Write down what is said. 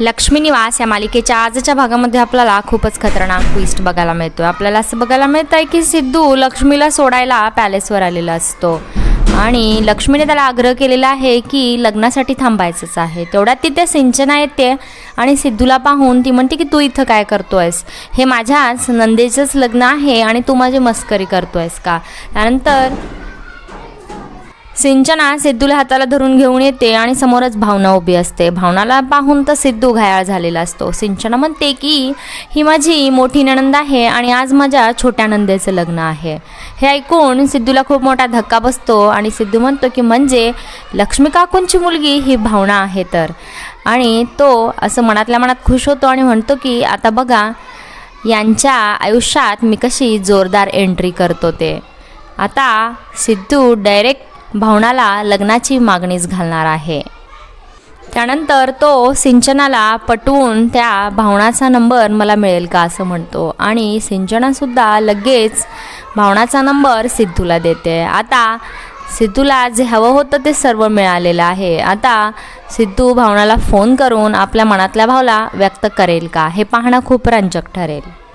लक्ष्मी निवास या मालिकेच्या आजच्या भागामध्ये आपल्याला खूपच खतरनाक ट्विस्ट बघायला मिळतो आपल्याला असं बघायला मिळतं आहे की सिद्धू लक्ष्मीला सोडायला पॅलेसवर आलेला असतो. आणि लक्ष्मीने त्याला आग्रह केलेला आहे की लग्नासाठी थांबायचंच आहे. तेवढ्यात तिथे सिंचना येते आणि सिद्धूला पाहून ती म्हणते की तू इथं काय करतोयस? हे माझ्याच नंदेचंच लग्न आहे आणि तू माझी मस्करी करतोयस का? त्यानंतर सिंचना सिद्धूला हाताला धरून घेऊन येते आणि समोरच भावना उभी असते. भावनाला पाहून तर सिद्धू घायाळ झालेला असतो. सिंचना म्हणते की ही माझी मोठी नणंद आहे आणि आज माझ्या छोट्या नंदेचं लग्न आहे. हे ऐकून सिद्धूला खूप मोठा धक्का बसतो आणि सिद्धू म्हणतो की म्हणजे लक्ष्मी काकूंची मुलगी ही भावना आहे तर. आणि तो असं मनातल्या मनात खुश होतो आणि म्हणतो की आता बघा यांच्या आयुष्यात मी कशी जोरदार एंट्री करतो ते. आता सिद्धू डायरेक्ट भावनाला लग्नाची मागणीच घालणार आहे. त्यानंतर तो सिंचनाला पटवून त्या भावनाचा नंबर मला मिळेल का असं म्हणतो आणि सिंचनासुद्धा लगेच भावनाचा नंबर सिद्धूला देते. आता सिद्धूला जे हवं होतं ते सर्व मिळालेलं आहे. आता सिद्धू भावनाला फोन करून आपल्या मनातल्या भावला व्यक्त करेल का हे पाहणं खूप रंजक ठरेल.